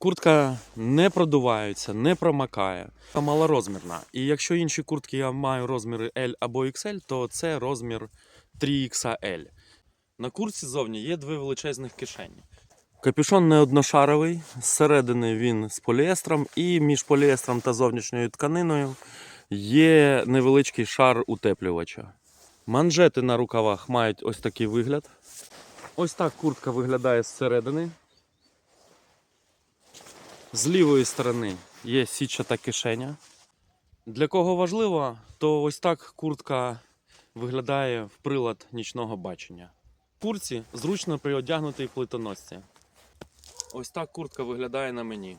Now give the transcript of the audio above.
Куртка не продувається, не промакає, малорозмірна. І якщо інші куртки я маю розміри L або XL, то це розмір 3XL. На куртці ззовні є дві величезних кишені. Капюшон не одношаровий, зсередини він з поліестром, і між поліестром та зовнішньою тканиною є невеличкий шар утеплювача. Манжети на рукавах мають ось такий вигляд. Ось так куртка виглядає зсередини. З лівої сторони є січата кишеня. Для кого важливо, то ось так куртка виглядає в прилад нічного бачення. В куртці зручно при одягнутій плитоносці. Ось так куртка виглядає на мені.